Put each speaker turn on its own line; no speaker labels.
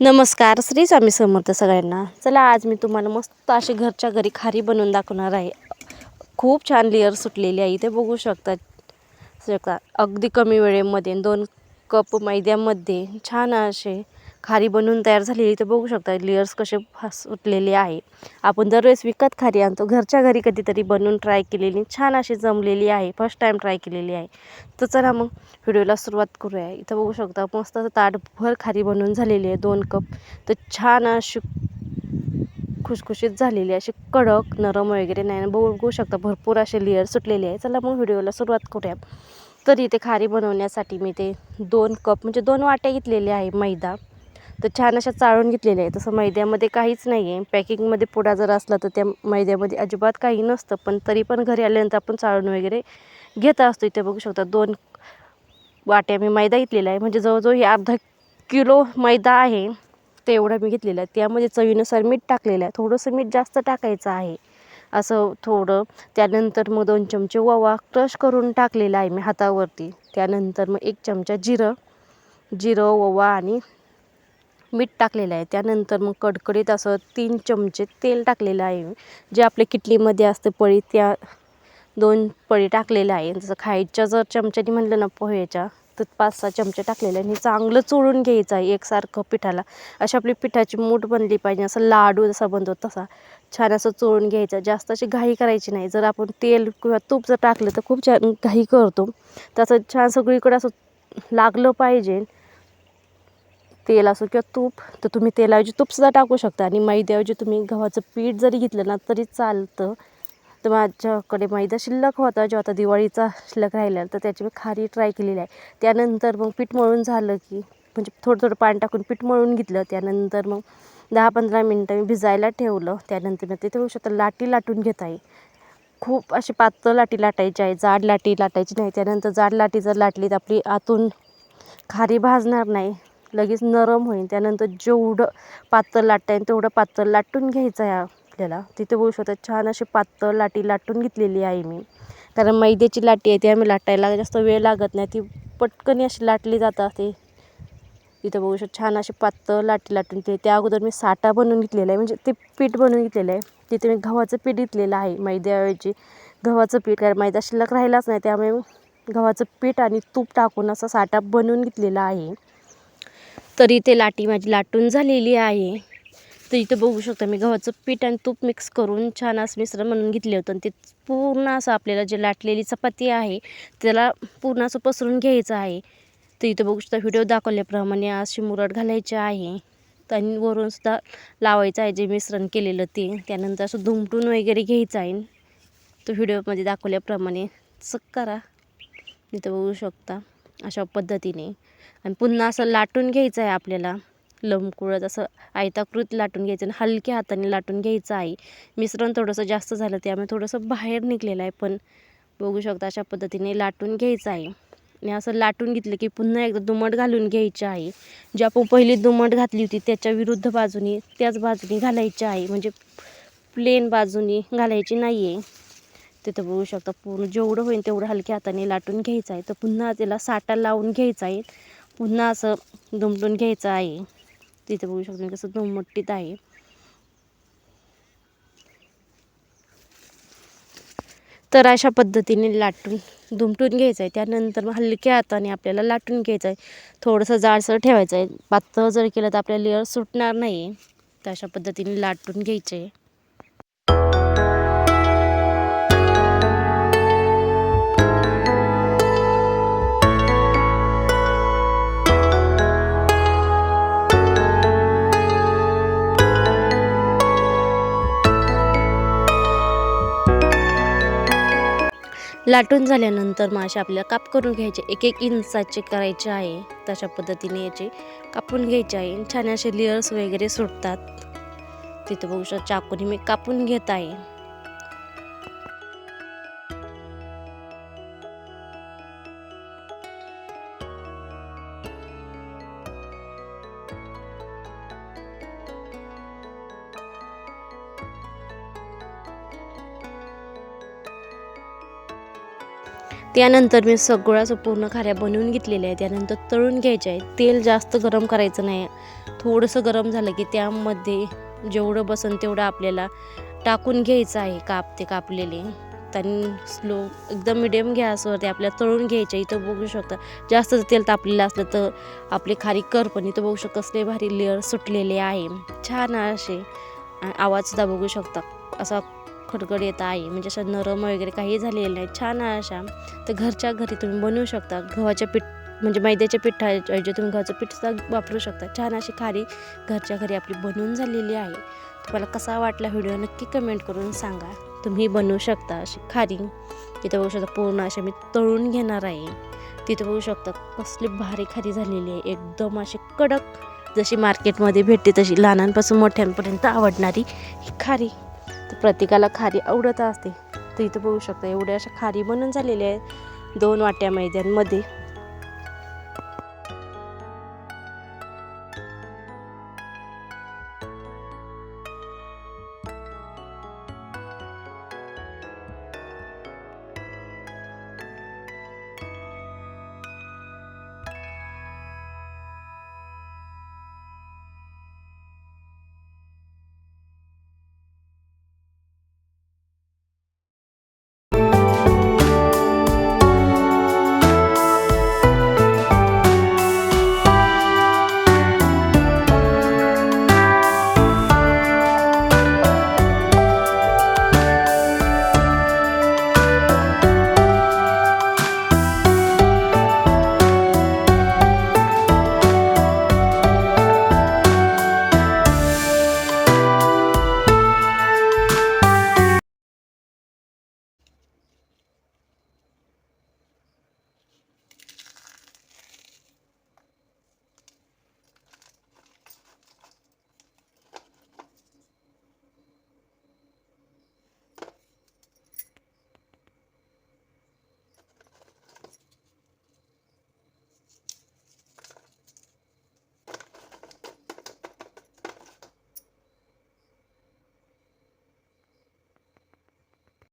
नमस्कार श्री स्वामी समर्थ सगळ्यांना. चला आज मी तुम्हाला मस्त अशी घरच्या घरी खारी बनवून दाखवणार आहे. खूप छान लेअर सुटलेली आहे. इथे बघू शकता शकता. अगदी कमी वेळेमध्ये दोन कप मैद्यामध्ये छान असे खारी बनवून तयार झालेली तर बघू शकता लेअर्स कसे फा- सुटलेले आहे. आपण दरवेळेस विकत खारी आणतो. घरच्या घरी कधीतरी बनवून ट्राय केलेली छान अशी जमलेली आहे. फर्स्ट टाईम ट्राय केलेली आहे. तर चला मग व्हिडिओला सुरुवात करूया. इथं बघू शकता मस्त असं ताटभर खारी बनवून झालेली आहे दोन कप. तर छान अशी खुशखुशीत झालेली अशी कडक नरम वगैरे नाही. बघू शकता भरपूर असे लेअर सुटलेले आहे. चला मग व्हिडिओला सुरुवात करूया. तर इथे खारी बनवण्यासाठी मी ते दोन कप म्हणजे दोन वाट्या घेतलेले आहे मैदा. तर छान अशा चाळून घेतलेल्या आहे तसं मैद्यामध्ये काहीच नाही आहे पॅकिंगमध्ये पुडा जर असला तर त्या मैद्यामध्ये अजिबात काही नसतं. पण तरी पण घरी आल्यानंतर आपण चाळून वगैरे घेत असतो. इथे बघू शकता दोन वाट्या मी मैदा घेतलेला आहे. म्हणजे जवळजवळ हे अर्धा किलो मैदा आहे. तेवढा मी घेतलेला आहे. त्यामध्ये चवीनुसार मीठ टाकलेलं आहे. थोडंसं मीठ जास्त टाकायचं आहे. असं थोडं. त्यानंतर मग दोन चमचे ओवा क्रश करून टाकलेला आहे मी हातावरती. त्यानंतर मग एक चमचा जिरं. जिरं ओवा आणि मीठ टाकलेलं आहे. त्यानंतर मग कडकडीत असं तीन चमचे तेल टाकलेलं आहे. जे आपल्या किटलीमध्ये असते पळी त्या दोन पळी टाकलेल्या आहे. जसं खायच्या जर चमच्यानी म्हणलं ना पोह्याच्या तर पाच सहा चमचे टाकलेले आहे आणि चांगलं चोळून घ्यायचं आहे एकसारखं पिठाला. अशी आपली पिठाची मूठ बनली पाहिजे असं लाडू जसा बनतो तसा. छान असं चोळून घ्यायचं. जास्त अशी घाई करायची नाही. जर आपण तेल किंवा तूप जर टाकलं तर खूप छान घाई करतो. तसं छान सगळीकडे असं लागलं पाहिजे. तेल असो किंवा तूप तर तुम्ही तेलाऐवजी तूपसुद्धा टाकू शकता. आणि मैद्याऐवजी तुम्ही गव्हाचं पीठ जरी घेतलं ना तरी चालतं. तर माझ्याकडे मैदा शिल्लक होता जो आता दिवाळीचा शिल्लक राहिला तर त्याची मी खारी ट्राय केलेली आहे. त्यानंतर मग पीठ मळून झालं की म्हणजे थोडं थोडं पाणी टाकून पीठ मळून घेतलं. त्यानंतर मग दहा पंधरा मिनटं मी भिजायला ठेवलं. त्यानंतर मग तिथे होऊ शकतं लाटी लाटून घेत आहे. खूप अशी पातळ लाटी लाटायची आहे. जाड लाटी लाटायची नाही. त्यानंतर जाड लाटी जर लाटली तर आपली आतून खारी भाजणार नाही. लगेच नरम होईल त्यानंतर जेवढं पातळ लाटता येईल तेवढं पातळ लाटून घ्यायचं आहे आपल्याला. तिथे बघू शकता छान अशी पातळ लाटी लाटून घेतलेली आहे मी. कारण मैद्याची लाटी आहे ती आम्ही लाटायला जास्त वेळ लागत नाही. ती पटकन अशी लाटली जात असते. तिथं बघू शकता छान अशी पातळ लाटी लाटून ते त्या अगोदर मी साठा बनवून घेतलेला आहे. म्हणजे ते पीठ बनवून घेतलेलं आहे. तिथे मी गव्हाचं पीठ घेतलेलं आहे मैद्याऐवजी. गव्हाचं पीठ कारण मैदा शिल्लक राहिलाच नाही त्यामुळे गव्हाचं पीठ आणि तूप टाकून असा साठा बनवून घेतलेला आहे. तर इथे लाटी माझी लाटून झालेली आहे. तर इथं बघू शकता मी गव्हाचं पीठ आणि तूप मिक्स करून छान असं मिश्रण म्हणून घेतले होतं. आणि ते पूर्ण असं आपल्याला जे लाटलेली चपाती आहे त्याला पूर्ण असं पसरून घ्यायचं आहे. तर इथं बघू शकता व्हिडिओ दाखवल्याप्रमाणे अशी मुरड घालायची आहे. आणि वरूनसुद्धा लावायचं आहे जे मिश्रण केलेलं ते. त्यानंतर असं धुमटून वगैरे घ्यायचं आहे. तो व्हिडिओमध्ये दाखवल्याप्रमाणे तसं करा. इथं बघू शकता. अशा पद्धतीने. आणि पुन्हा असं लाटून घ्यायचं आहे आपल्याला. लंबकुळत असं आयताकृत लाटून घ्यायचं आणि हलक्या हाताने लाटून घ्यायचं आहे. मिश्रण थोडंसं जास्त झालं त्यामुळे थोडंसं बाहेर निघलेलं आहे पण बघू शकता अशा पद्धतीने लाटून घ्यायचं आहे. आणि असं लाटून घेतलं की पुन्हा एकदा दुमट घालून घ्यायची आहे. जी आपण पहिली दुमट घातली होती त्याच्या विरुद्ध बाजूनी त्याच बाजूनी घालायची आहे. म्हणजे प्लेन बाजूनी घालायची नाही आहे तिथं बघू शकता पूर्ण जेवढं होईल तेवढं हलक्या हाताने लाटून घ्यायचं आहे. तर पुन्हा त्याला साठा लावून घ्यायचा आहे. पुन्हा असं दुमटून घ्यायचं आहे. तिथे बघू शकतो मी कसं दुमट्टीत आहे. तर अशा पद्धतीने लाटून दुमटून घ्यायचं आहे. त्यानंतर मग हलक्या हाताने आपल्याला लाटून घ्यायचं आहे. थोडंसं जाडसर ठेवायचं आहे. पातळ जर केलं तर आपल्याला लेअर सुटणार नाही. तर अशा पद्धतीने लाटून घ्यायचे. लाटून झाल्यानंतर मासे आपल्याला काप करून घ्यायचे. एक एक इंचाचे करायचे आहे. तशा पद्धतीने याचे कापून घ्यायचे आहे. छान असे लेअर्स वगैरे सुटतात. तिथे बघू शकता चाकूने मी कापून घेत आहे. त्यानंतर मी सगळ्याच पूर्ण खाऱ्या बनवून घेतलेल्या आहे त्यानंतर तळून घ्यायच्या आहे तेल जास्त गरम करायचं नाही. थोडंसं गरम झालं की त्यामध्ये जेवढं बसन तेवढं आपल्याला टाकून घ्यायचं आहे काप ते कापलेले. त्यांनी स्लो एकदम मिडियम गॅसवरती आपल्याला तळून घ्यायच्या इथं बघू शकता जास्त जर तेल तापलेलं असलं तर आपली खारी कर पण इथं बघू शकता कसले भारी लेअर सुटलेले आहे. छान असे आवाजसुद्धा बघू शकता. असा खडखड येत आहे म्हणजे अशा नरम वगैरे काही झालेलं नाही. छान अशा. तर घरच्या घरी तुम्ही बनवू शकता. गव्हाच्या पीठ म्हणजे मैद्याच्या पिठाऐवजी तुम्ही गव्हाचं पीठसुद्धा वापरू शकता. छान अशी खारी घरच्या घरी आपली बनवून झालेली आहे. तुम्हाला कसा वाटला व्हिडिओ नक्की कमेंट करून सांगा. तुम्ही बनवू शकता अशी खारी. तिथं बघू शकता पूर्ण अशी मी तळून घेणार आहे. तिथं बघू शकता कसली भारी खारी झालेली आहे. एकदम अशी कडक. जशी मार्केटमध्ये भेटते तशी लहानांपासून मोठ्यांपर्यंत आवडणारी ही खारी. प्रत्येकाला खारी आवडत असते. तर इथं बघू शकता एवढ्या अशा खारी बनून झालेल्या आहेत. दोन वाट्या मैद्यांमध्ये.